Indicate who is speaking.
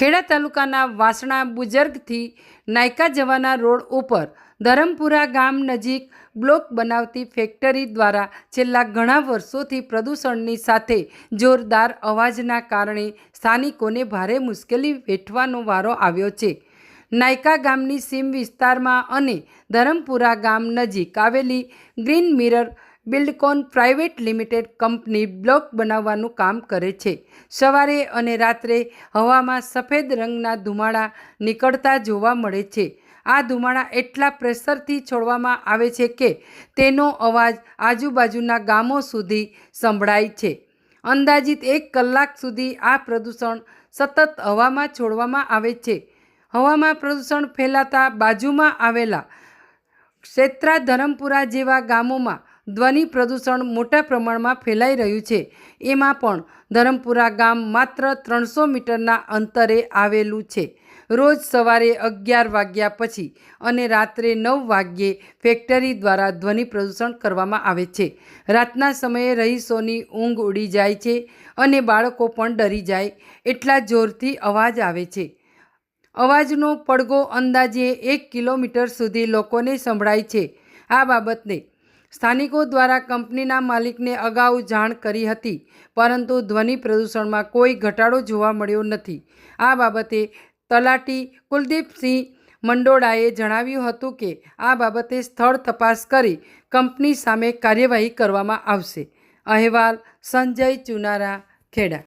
Speaker 1: ખેડા તાલુકાના વાસણા બુજર્ગથી નાયકા જવાના રોડ ઉપર ધરમપુરા ગામ નજીક બ્લોક બનાવતી ફેક્ટરી દ્વારા છેલ્લા ઘણા વર્ષોથી પ્રદૂષણની સાથે જોરદાર અવાજના કારણે સ્થાનિકોને ભારે મુશ્કેલી વેઠવાનો વારો આવ્યો છે. નાયકા ગામની સીમ વિસ્તારમાં અને ધરમપુરા ગામ નજીક આવેલી green mirror buildcon private limited company block બનાવવાનું કામ કરે છે. સવારે અને રાત્રે હવામાં સફેદ રંગના ધુમાડા નીકળતા જોવા મળે છે. આ ધુમાડા એટલા પ્રેશરથી છોડવામાં આવે છે કે તેનો અવાજ આજુબાજુના ગામો સુધી સંભળાય છે. અંદાજિત એક કલાક સુધી આ પ્રદૂષણ સતત હવામાં છોડવામાં આવે છે. હવામાં પ્રદૂષણ ફેલાતા બાજુમાં આવેલા ક્ષેત્રા ધરમપુરા જેવા ગામોમાં ધ્વનિ પ્રદૂષણ મોટા પ્રમાણમાં ફેલાઈ રહ્યું છે. એમાં પણ ધરમપુરા ગામ માત્ર ત્રણસો મીટરના અંતરે આવેલું છે. રોજ સવારે અગિયાર વાગ્યા પછી અને રાત્રે નવ વાગ્યે ફેક્ટરી દ્વારા ધ્વનિ પ્રદૂષણ કરવામાં આવે છે. રાતના સમયે રહીશોની ઊંઘ ઉડી જાય છે અને બાળકો પણ ડરી જાય એટલા જોરથી અવાજ આવે છે. અવાજનો પડઘો અંદાજે એક કિલોમીટર સુધી લોકોને સંભળાય છે. આ બાબતને સ્થાનિકો દ્વારા કંપનીના માલિકને અગાઉ જાણ કરી હતી, પરંતુ ધ્વનિ પ્રદૂષણમાં કોઈ ઘટાડો જોવા મળ્યો નથી. આ બાબતે તલાટી કુલદીપસિંહ મંડોડાએ જણાવ્યું હતું કે, આ બાબતે સ્થળ તપાસ કરી કંપની સામે કાર્યવાહી કરવામાં આવશે. અહેવાલ સંજય ચુનારા, ખેડા.